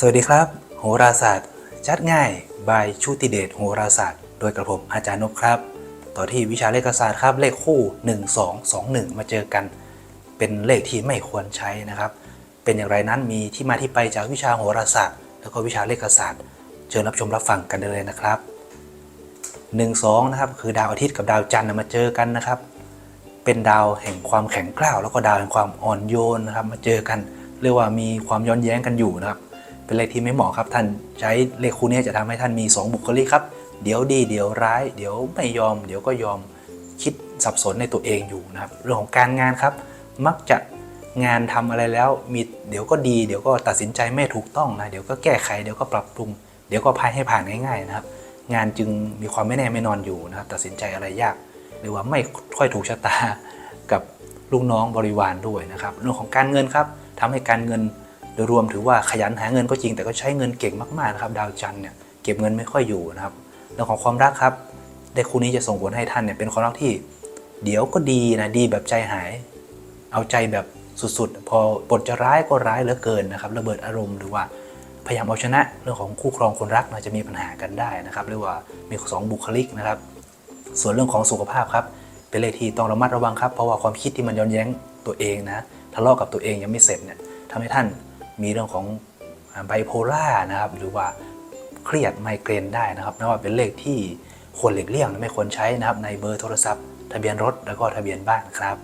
สวัสดีครับ โหราศาสตร์จัดง่าย บายชุติเดชโหราศาสตร์ โดยกระผมอาจารย์นพครับ ต่อที่วิชาเลขศาสตร์ครับ เลขคู่ 1 2 2 1 มาเจอกัน เป็นเลขที่ไม่ควรใช้นะครับ เป็นอย่างไรนั้นมีที่มาที่ไปจากวิชาโหราศาสตร์ แล้วก็วิชาเลขศาสตร์ เชิญรับชมรับฟังกันได้เลยนะครับ 1 2นะครับคือดาวอาทิตย์กับดาวจันทร์มาเจอกันนะครับ เป็นดาวแห่งความแข็งกร้าวแล้วก็ดาวแห่งความอ่อนโยนนะครับ มาเจอกัน เรียกว่ามีความย้อนแย้งกันอยู่นะครับ เป็นเลขที่ไม่เหมาะครับท่านใช้เลขคู่นี้จะทำให้ท่านมี 2 บุคลิกครับ เดี๋ยวดีเดี๋ยวร้าย เดี๋ยวไม่ยอม เดี๋ยวก็ยอมคิดสับสนในตัวเองอยู่นะครับ เรื่องของการงานครับ มักจะงานทำอะไรแล้วมีเดี๋ยวก็ดีเดี๋ยวก็ตัดสินใจไม่ถูกต้องนะเดี๋ยวก็แก้ไขเดี๋ยวก็ปรับปรุง เดี๋ยวก็พายให้ผ่านง่ายๆนะครับ งานจึงมีความไม่แน่ไม่นอนอยู่นะครับ ตัดสินใจอะไรยาก หรือว่าไม่ค่อยถูกชะตากับลูกน้องบริวารด้วยนะครับ เรื่องของการเงินครับทำให้การเงิน โดยรวมถือว่าขยันหาเงินก็จริงแต่ก็ใช้เงินเก่งมากๆนะครับดาวจันทร์เนี่ยเก็บเงินไม่ค่อยอยู่นะครับเรื่องของความรักครับเลขคู่นี้จะส่งผลให้ท่านเนี่ยเป็นความรักที่ เดี๋ยวก็ดีนะดีแบบใจหาย เอาใจแบบสุดๆ พอบทจะร้ายก็ร้ายเหลือเกินนะครับระเบิดอารมณ์หรือว่าพยายามเอาชนะเรื่องของคู่ครองคนรักนะจะมีปัญหากันได้นะครับเรียกว่ามีสองบุคลิกนะครับ ส่วนเรื่องของสุขภาพครับ เป็นเลขที่ต้องระมัดระวังครับ เพราะว่าความคิดที่มันย้อนแย้งตัวเองนะทะเลาะกับตัวเองยังไม่เสร็จเนี่ยทำให้ท่าน มีเรื่องของไบโพล่านะครับ หรือว่าเครียดไมเกรนได้นะครับนับว่าเป็นเลขที่ควรหลีกเลี่ยงและไม่ควรใช้นะครับในเบอร์โทรศัพท์ ทะเบียนรถแล้วก็ทะเบียนบ้านครับ